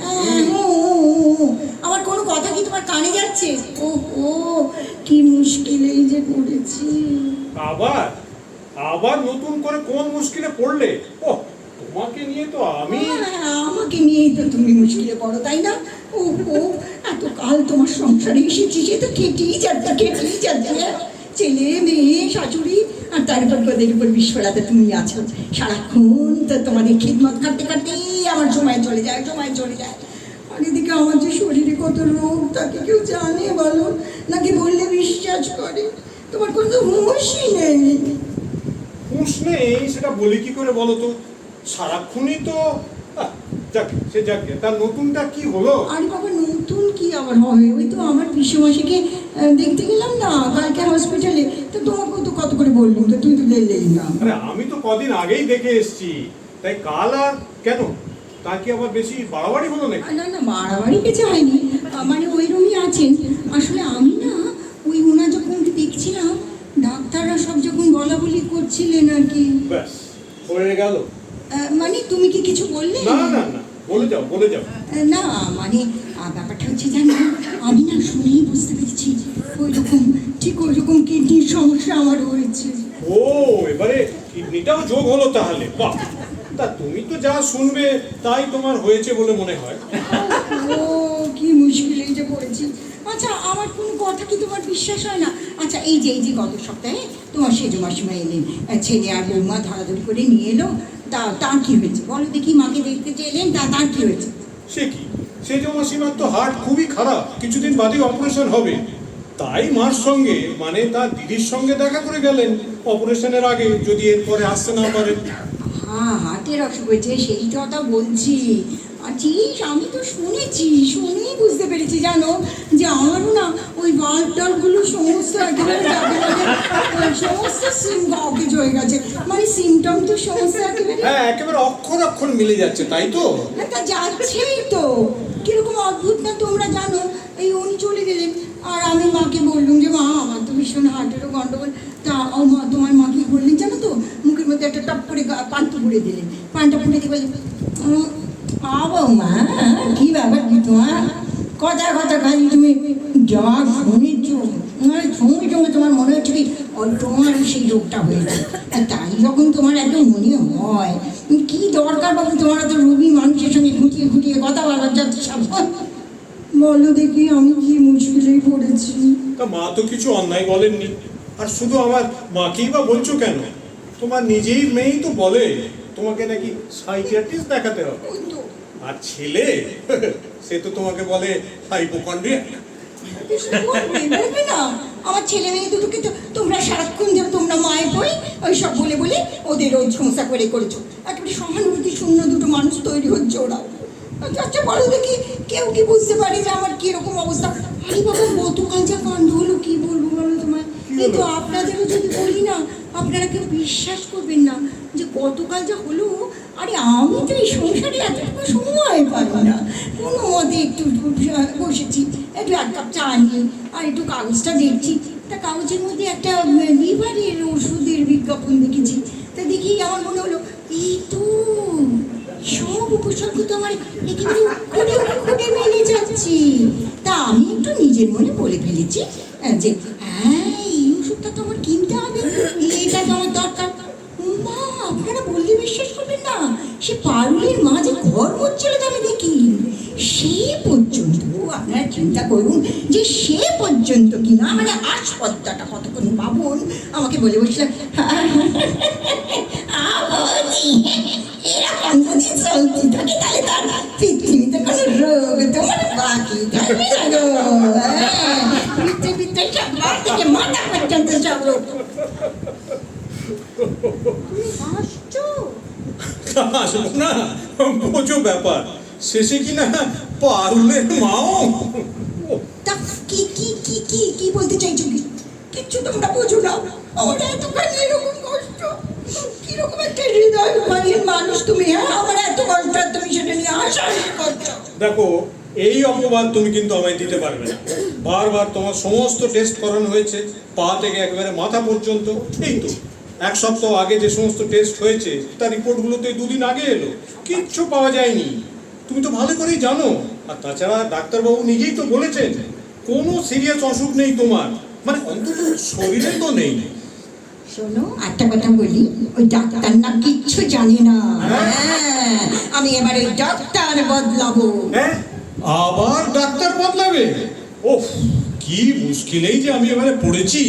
হ্যাঁ। আমার কোনো কথা কি তোমার কানে যাচ্ছে? ও ও কি মুশকিলেই যে পড়েছি আবার? আবার নতুন করে কোন মুশকিলে পড়লে? ও তোমাকে নিয়ে তো আমি হ্যাঁ, আমাকে নিয়েই তো তুমি মুশকিলে পড়ো তাই না? ও ও এত কাল তোমার সংসারে এসেছি সে তো কেটেই যাচ্ছে কেটেই যাচ্ছে। ছেলে মেয়ে শাশুড়ি আর তার উপর পদের উপর বিশ্বরাতে তুমি আছো। সারাক্ষণ তো তোমাদের খিদমত কাটতে কাটতেই চলে যায় সময় চলে যায়। আর এদিকে আমার যে শরীরে কত রোগ তাকে কেউ জানে বলো? নাকি বললে বিশ্বাস করে? তোমার কোনো তো হুঁশই নেই। হুঁশ নেই সেটা বলি কি করে বলো তো? সারাক্ষণই তো যাক সে যাক তার নতুনটা কি হলো? আর বাবা নতুন কি আবার হবে? ওই তো আমার পিসেমাসিকে দেখতে গেলাম না কালকে হসপিটালে তো তোমাকেও তো কত করে বললাম? তো তুই তো গেলেই না। আরে আমি তো কদিন আগেই দেখে এসেছি। তাই কাল আর কেন? তা কি আবার বেশি বাড়াবাড়ি হলো নাকি? না না বাড়াবাড়ি কিছু হয়নি। মানে ওই রুমই আছেন। আসলে আমি না ওই ওনার যখন দেখছিলাম ডাক্তাররা সব যখন বলা বলি করছিলেন আর কি। ব্যাস হয়ে গেল। মানে তুমি কি কিছু বললে? না না না বলে যাও বলে যাও। না মানে ব্যাপারটা হচ্ছে জানো আমি না শুনেই বুঝতে পেরেছি ওই রকম ঠিক ওই রকম কিডনির সমস্যা আমার হয়েছে। ও এবারে কিডনিটাও যোগ হলো তাহলে বাহ। তা তুমি তো যা শুনবে তাই তোমার হয়েছে বলে মনে হয়। ও কি মুশকিল এই যে পড়েছি আচ্ছা আমার কোনো কথা কি তোমার বিশ্বাস হয় না? আচ্ছা এই যে এই যে গত সপ্তাহে তোমার সেজ মাসিমা এলেন ছেলে আর বৌমা ধরাধরি করে নিয়ে এলো তা তার কি হয়েছে? বলো দেখি মাকে দেখতে যে এলেন তা তার কি হয়েছে? সে কি? সে জমা সীমার তো হার্ট খুবই খারাপ কিছুদিন বাদেই অপারেশন হবে। তাই মার সঙ্গে মানে তার দিদির সঙ্গে দেখা করে গেলেন। অপারেশনের আগে যদি এরপরে আসতে না পারে হাতের অসুখ হয়েছে সেই কথা বলছি। আছিস? আমি তো শুনেছি শুনেই বুঝতে পেরেছি জানো? যে আমারও না ওই বাল্ব টাল্বগুলো সমস্ত একেবারে একেবারে সমস্ত সিম অকেজ হয়ে গেছে। মানে সিমটম তো সমস্ত একেবারে হ্যাঁ একেবারে অক্ষর অক্ষর মিলে যাচ্ছে তাই তো? হ্যাঁ, তা যাচ্ছেই তো। কীরকম অদ্ভুত না তোমরা জানো এই উনি চলে গেলেন আর আমি মাকে বললুম যে মা আমার তো ভীষণ হার্টেরও গন্ডগোল তা ও মা তোমার মা কি বললেন জানো তো মুখের মধ্যে একটা টপ করে গা- পানটা পুড়ে দিলেন পানটা পুড়ে দিয়ে মা, কি ব্যাপার কি তোমার? কথা কথা তুমি যা শুনেছ মানে তোমার মনে হচ্ছে কি তোমার সেই রোগটা হয়েছে। তাই যখন তোমার মনে হয়, কি দরকার বাবু তোমার রোগী মানুষের সঙ্গে খুঁটিয়ে খুঁটিয়ে কথা বলার যত সাবধান বলো দেখি আমি কি মুশকিলেই পড়েছি। তা মা তো কিছু অন্যায় বলেননি। আর শুধু আমার মাকেই বা বলছো কেন? তোমার নিজেই মেয়েই তো বলে। তোমাকে নাকি সাইকিয়াট্রিস্ট দেখাতে হবে। আর ছেলে? সে তো তোমাকে বলে হাইপোকন্ড্রিয়া আমার ছেলে মেয়ে দুটোকে তো তোমরা সারাক্ষণ ধরে তোমরা মায়ের বই ওই সব বলে বলে ওদের রোজ সংসার করে করেছ। একেবারে সহানুভূতি শূন্য দুটো মানুষ তৈরি হচ্ছে ওরা। আচ্ছা, বলো দেখি কেউ কি বুঝতে পারে যে আমার কীরকম অবস্থা? আরে বাবা গতকাল যা কাণ্ড হলো কি বলব বলো তোমায়? কিন্তু আপনাদেরও যদি আপনারা কেউ বিশ্বাস করবেন না যে গতকাল যা হলো, আরে আমি তো এই সংসারে এতটুকু সময় পাই না। কোনো মতে একটু বসেছি, একটু এক কাপ চা নিয়ে, আর একটু কাগজটা দেখছি। তা কাগজের মধ্যে একটা লিভারের ওষুধের বিজ্ঞাপন দেখেছি। তা দেখি আমার মনে হলো, এই তো সব উপসর্গ তো আমার একেবারে খুঁড়ে খুঁড়ে মেনে যাচ্ছি। তা আমি একটু নিজের মনে বলে ফেলেছি যে হ্যাঁ সে পারুলের মা যে ঘর হচ্ছিল আমি দেখি সে পর্যন্ত আপনারা চিন্তা করুন যে সে পর্যন্ত কিনা মানে আসপদ্দাটা কতক্ষণ ভাবুন আমাকে বলে বসলেন এরকম যদি চলতে থাকে? তাহলে তার পৃথিবীতে কোনো রোগ তোমার বাকি হ্যাঁ, পৃথিবীতে সব পা থেকে মাথা পর্যন্ত সব রোগ হাসছো আসব না বোঝো ব্যাপার। শেষে কি না পারুলের মাও কি কি কি কি কি বলতে চাইছো? কি কিচ্ছু তোমরা বোঝো না। আমার এতখানি এরকম কষ্ট। কীরকম একটা হৃদয় মানের মানুষ তুমি হ্যাঁ? আমার এত কষ্ট তুমি সেটা নিয়ে হাসাহাসি করছ। দেখো এই অপবাদ তুমি কিন্তু আমায় দিতে পারবে না। বারবার তোমার সমস্ত টেস্ট করানো হয়েছে পা থেকে একেবারে মাথা পর্যন্ত। এই তো। এক সপ্তাহ আগে যে সমস্ত টেস্ট হয়েছে তার রিপোর্টগুলো তো এই দুদিন আগে এলো। কিচ্ছু পাওয়া যায়নি। তুমি তো ভালো করেই জানো। আর তাছাড়া ডাক্তারবাবু নিজেই তো বলেছেন কোনো সিরিয়াস অসুখ নেই তোমার। মানে অন্তত শরীরে তো নেই। শোনো একটা কথা বলি ওই ডাক্তার না কিচ্ছু জানি না। হ্যাঁ। আমি এবার ওই ডাক্তার বদলাবো। হ্যাঁ আবার ডাক্তার বদলাবে? ওফ কি মুশকিলেই যে আমি এবারে পড়েছি।